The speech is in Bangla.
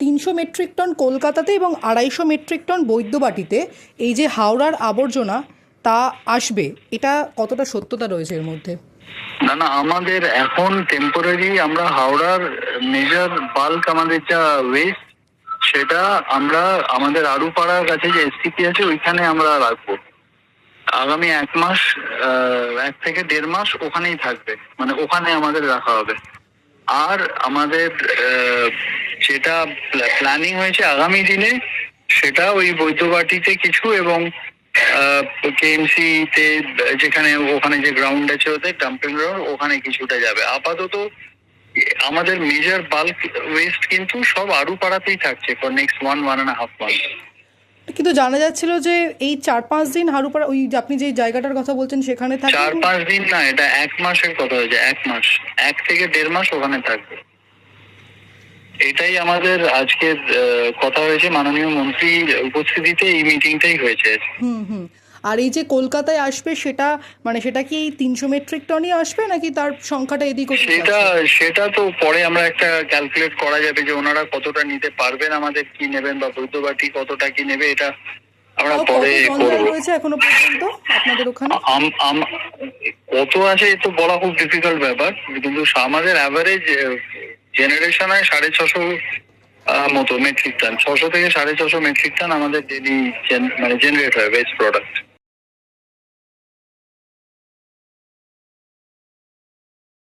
তিনশো মেট্রিক টন কলকাতাতে এবং আড়াইশো মেট্রিক টন বৈদ্যবাটিতে এই যে হাওড়ার আবর্জনা তা আসবে, এটা কতটা সত্যতা রয়েছে এর মধ্যে? না না, আমাদের এখন টেম্পোরারি আমরা হাওড়ার মেজর বাল্ক আমাদের যা ওয়েস্ট সেটা আমরা আমাদের আরুপাড়ার কাছে যে এসটিপি আছে, ওইখানে আমরা রাখব। আগামী এক মাস এক থেকে দেড় মাস ওখানেই থাকবে মানে ওখানে আমাদের রাখা হবে। আর আমাদের যেটা প্ল্যানিং হয়েছে আগামী দিনে সেটা ওই বৈদ্যবাটিতে কিছু এবং কেএমসি তে যেখানে ওখানে যে গ্রাউন্ড আছে ওদের ডাম্পিং গ্রাউন্ড ওখানে কিছুটা যাবে। আপাতত আমাদের মেজর বাল্ক ওয়েস্ট কিন্তু সব আরু পাড়াতেই থাকছে for next one one and half month কিন্তু জানা যাচ্ছিল যে এই চার পাঁচ দিন হারুপাড়া ওই আপনি যে জায়গাটার কথা বলছেন সেখানে চার পাঁচ দিন না এটা এক মাসের কথা হয়েছে এক মাস। এক থেকে দেড় মাস ওখানে থাকবে। এটাই আমাদের আজকের কথা হয়েছে। মাননীয় মন্ত্রীর উপস্থিতিতে এই মিটিংটাই হয়েছে। হুম হুম। আর এই যে কলকাতায় আসবে সেটা মানে সেটা কি তিনশো মেট্রিক টনই আসবে নাকি তার সংখ্যাটা এদিক সেটা সেটা তো পরে আমরা একটা ক্যালকুলেট করা যাবে যে ওনারা কতটা নিতে পারবেন আমাদের কি নেবেন বা বৈদ্যবাটি কতটা কি নেবে এটা আমরা পরে করব। এখনও পর্যন্ত আপনাদের ওখানে? আম- আম- কত আছে তো বলা খুব ডিফিকাল্ট ব্যাপার। কিন্তু আমাদের অ্যাভারেজ জেনারেশন হয় সাড়ে ছশো মতো মেট্রিক টান ছশো থেকে সাড়ে ছশো মেট্রিক টান আমাদের ডেলি মানে জেনারেট হয় ওয়েস্ট প্রোডাক্ট